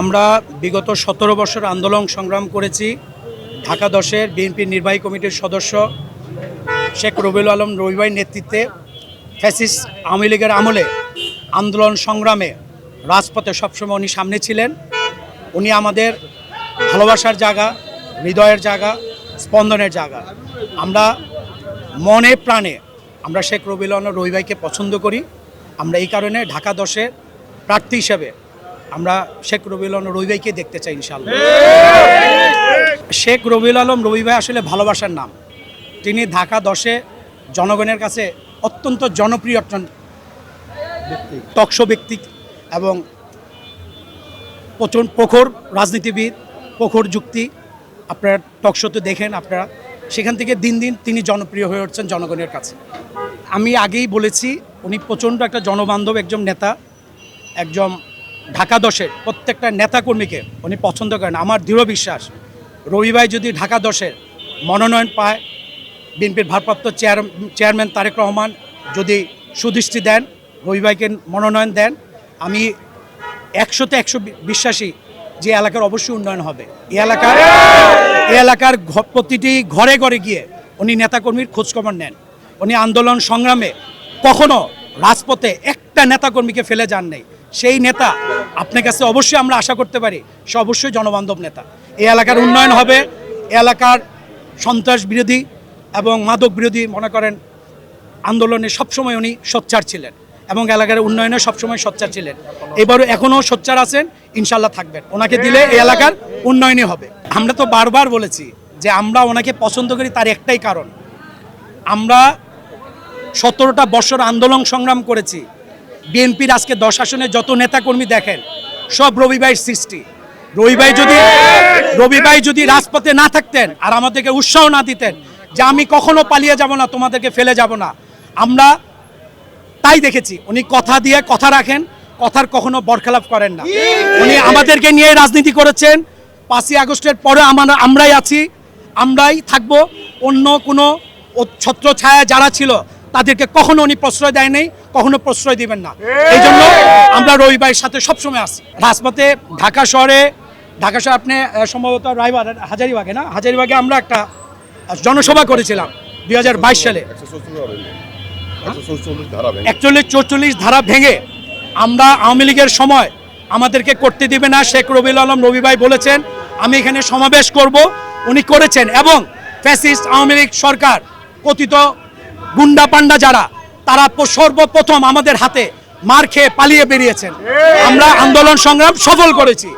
আমরা বিগত সতেরো বছর আন্দোলন সংগ্রাম করেছি। ঢাকা দশের বিএনপির নির্বাহী কমিটির সদস্য শেখ রবিউল আলম রবিবাই নেতৃত্বে ফ্যাসিস আওয়ামী লীগের আমলে আন্দোলন সংগ্রামে রাজপথে সবসময় উনি সামনে ছিলেন। উনি আমাদের ভালোবাসার জায়গা, হৃদয়ের জায়গা, স্পন্দনের জায়গা। আমরা মনে প্রাণে আমরা শেখ রবিউল আলম রবিবাইকে পছন্দ করি। আমরা এই কারণে ঢাকা দশের প্রার্থী হিসেবে আমরা শেখ রবিউল আলম রবিবাইকে দেখতে চাই ইনশাল্লাহ শেখ রবিউল আলম রবি ভাই আসলে ভালোবাসার নাম। তিনি ঢাকা দশে জনগণের কাছে অত্যন্ত জনপ্রিয় একজন টকশো ব্যক্তি এবং প্রচুর প্রখর রাজনীতিবিদ, প্রখর যুক্তি। আপনারা টকশোতে দেখেন আপনারা। সেখান থেকে দিন দিন তিনি জনপ্রিয় হয়ে উঠছেন জনগণের কাছে। আমি আগেই বলেছি, উনি প্রচণ্ড একটা জনবান্ধব একজন নেতা, একজন ঢাকা দশের প্রত্যেকটা নেতাকর্মীকে উনি পছন্দ করেন। আমার দৃঢ় বিশ্বাস, রবি ভাই যদি ঢাকা দশের মনোনয়ন পায়, বিএনপির ভারপ্রাপ্ত চেয়ার চেয়ারম্যান তারেক রহমান যদি সুদৃষ্টি দেন, রবি ভাইকে মনোনয়ন দেন, আমি একশোতে একশো বিশ্বাসী যে এলাকার অবশ্যই উন্নয়ন হবে। এই এলাকার এই এলাকার প্রতিটি ঘরে ঘরে গিয়ে উনি নেতাকর্মীর খোঁজখবর নেন। উনি আন্দোলন সংগ্রামে কখনো রাজপথে একটা নেতাকর্মীকে ফেলে যান নেই সেই নেতা আপনার কাছে অবশ্যই আমরা আশা করতে পারি সে অবশ্যই জনবান্ধব নেতা। এই এলাকার উন্নয়ন হবে এলাকার সন্ত্রাস বিরোধী এবং মাদক বিরোধী মনে করেন আন্দোলনে সবসময় উনি সোচ্চার ছিলেন এবং এলাকার উন্নয়নে সবসময় সোচ্চার ছিলেন। এবারও এখনও সোচ্চার আছেন ইনশাল্লাহ থাকবেন। ওনাকে দিলে এই এলাকার উন্নয়নই হবে। আমরা তো বারবার বলেছি যে আমরা ওনাকে পছন্দ করি তার একটাই কারণ। আমরা সতেরোটা বছর আন্দোলন সংগ্রাম করেছি বিএনপির আজকে দশ আসনে যত নেতাকর্মী দেখেন, সব রবিবাইয়ের সৃষ্টি। রবিবাই যদি রবিবাই যদি রাজপথে না থাকতেন আর আমাদেরকে উৎসাহ না দিতেন, যে আমি কখনো পালিয়ে যাব না, তোমাদেরকে ফেলে যাব না। আমরা তাই দেখেছি, উনি কথা দিয়ে কথা রাখেন, কথার কখনো বরখেলাপ করেন না। উনি আমাদেরকে নিয়ে রাজনীতি করেছেন। পাঁচই আগস্টের পরে আমরা আমরাই আছি, আমরাই থাকব। অন্য কোনো ছত্র ছায়া যারা ছিল তাদেরকে কখনো উনি প্রশ্রয় দেয় নাই, কখনো প্রশ্রয় দিবেন না। এই জন্য আমরা রবিবারের সাথে সবসময় আসি রাজপথে, ঢাকা শহরে ঢাকা শহরে আপনি সম্ভবত রায়বাগ, হাজারিবাগে না? হাজারিবাগে আমরা একটা জনসভা করেছিলাম দুই হাজার বাইশ সালে। একচল্লিশ চৌচল্লিশ ধারা ভেঙে আমরা আওয়ামী লীগের সময় আমাদেরকে করতে দিবে না। শেখ রবিউল আলম রবি ভাই বলেছেন, আমি এখানে সমাবেশ করব। উনি করেছেন এবং ফ্যাসিস্ট আওয়ামী লীগ সরকার কথিত গুন্ডা পান্ডা যারা, তারা সর্বপ্রথম আমাদের হাতে মার খেয়ে পালিয়ে বেরিয়েছেন। আমরা আন্দোলন সংগ্রাম সফল করেছি।